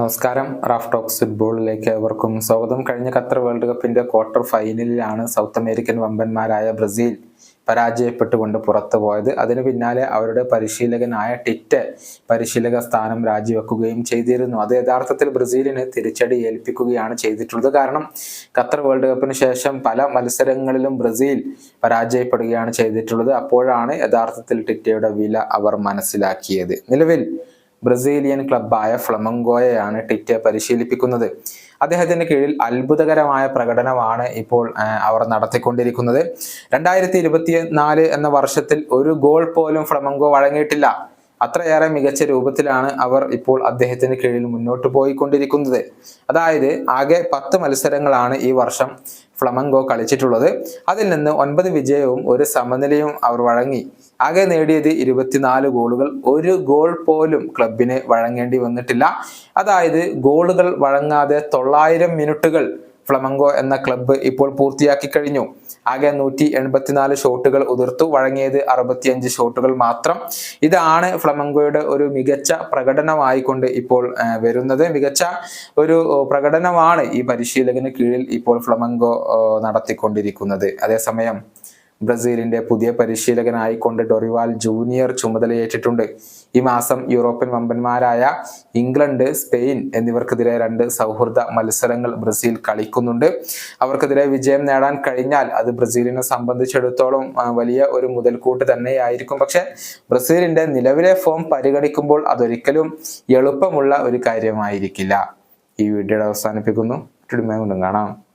നമസ്കാരം. Raf talks ഫുട്ബോളിലേക്ക് ഏവർക്കും സ്വാഗതം. കഴിഞ്ഞ ഖത്തർ വേൾഡ് കപ്പിന്റെ ക്വാർട്ടർ ഫൈനലിലാണ് സൗത്ത് അമേരിക്കൻ വമ്പന്മാരായ ബ്രസീൽ പരാജയപ്പെട്ടുകൊണ്ട് പുറത്തു പോയത്. അതിനു പിന്നാലെ അവരുടെ പരിശീലകനായ ടിറ്റ് പരിശീലക സ്ഥാനം രാജിവെക്കുകയും ചെയ്തിരുന്നു. അത് യഥാർത്ഥത്തിൽ ബ്രസീലിന് തിരിച്ചടി ഏൽപ്പിക്കുകയാണ് ചെയ്തിട്ടുള്ളത്. കാരണം ഖത്തർ വേൾഡ് കപ്പിന് ശേഷം പല മത്സരങ്ങളിലും ബ്രസീൽ പരാജയപ്പെടുകയാണ് ചെയ്തിട്ടുള്ളത്. അപ്പോഴാണ് യഥാർത്ഥത്തിൽ ടിറ്റയുടെ വില അവർ മനസ്സിലാക്കിയത്. നിലവിൽ ബ്രസീലിയൻ ക്ലബായ ഫ്ലമങ്കോയെയാണ് ടിറ്റ പരിശീലിപ്പിക്കുന്നത്. അദ്ദേഹത്തിന്റെ കീഴിൽ അത്ഭുതകരമായ പ്രകടനമാണ് ഇപ്പോൾ അവർ നടത്തിക്കൊണ്ടിരിക്കുന്നത്. രണ്ടായിരത്തി ഇരുപത്തി നാല് എന്ന വർഷത്തിൽ ഒരു ഗോൾ പോലും ഫ്ലമങ്കോ വഴങ്ങിയിട്ടില്ല. അത്രയേറെ മികച്ച രൂപത്തിലാണ് അവർ ഇപ്പോൾ അദ്ദേഹത്തിന് കീഴിൽ മുന്നോട്ട് പോയിക്കൊണ്ടിരിക്കുന്നത്. അതായത് ആകെ പത്ത് മത്സരങ്ങളാണ് ഈ വർഷം ഫ്ലമങ്കോ കളിച്ചിട്ടുള്ളത്. അതിൽ നിന്ന് ഒൻപത് വിജയവും ഒരു സമനിലയും അവർ വഴങ്ങി. ആകെ നേടിയത് ഇരുപത്തിനാല് ഗോളുകൾ. ഒരു ഗോൾ പോലും ക്ലബിന് വഴങ്ങേണ്ടി വന്നിട്ടില്ല. അതായത് ഗോളുകൾ വഴങ്ങാതെ തൊള്ളായിരം മിനിറ്റുകൾ ഫ്ലമങ്കോ എന്ന ക്ലബ്ബ് ഇപ്പോൾ പൂർത്തിയാക്കി കഴിഞ്ഞു. ആകെ നൂറ്റി എൺപത്തിനാല് ഷോട്ടുകൾ ഉതിർത്തു. വഴങ്ങിയത് അറുപത്തിയഞ്ച് ഷോട്ടുകൾ മാത്രം. ഇതാണ് ഫ്ലമംഗോയുടെ ഒരു മികച്ച പ്രകടനമായിക്കൊണ്ട് ഇപ്പോൾ വരുന്നത്. മികച്ച ഒരു പ്രകടനമാണ് ഈ പരിശീലകന് കീഴിൽ ഇപ്പോൾ ഫ്ലമംഗോ നടത്തിക്കൊണ്ടിരിക്കുന്നത്. അതേസമയം ബ്രസീലിന്റെ പുതിയ പരിശീലകനായിക്കൊണ്ട് ഡൊറിവാൽ ജൂനിയർ ചുമതലയേറ്റിട്ടുണ്ട്. ഈ മാസം യൂറോപ്യൻ വമ്പന്മാരായ ഇംഗ്ലണ്ട് സ്പെയിൻ എന്നിവർക്കെതിരെ രണ്ട് സൗഹൃദ മത്സരങ്ങൾ ബ്രസീൽ കളിക്കുന്നുണ്ട്. അവർക്കെതിരെ വിജയം നേടാൻ കഴിഞ്ഞാൽ അത് ബ്രസീലിനെ സംബന്ധിച്ചിടത്തോളം വലിയ ഒരു മുതൽക്കൂട്ട് തന്നെയായിരിക്കും. പക്ഷെ ബ്രസീലിന്റെ നിലവിലെ ഫോം പരിഗണിക്കുമ്പോൾ അതൊരിക്കലും എളുപ്പമുള്ള ഒരു കാര്യമായിരിക്കില്ല. ഈ വീഡിയോ അവസാനിപ്പിക്കുന്നു. കാണാം.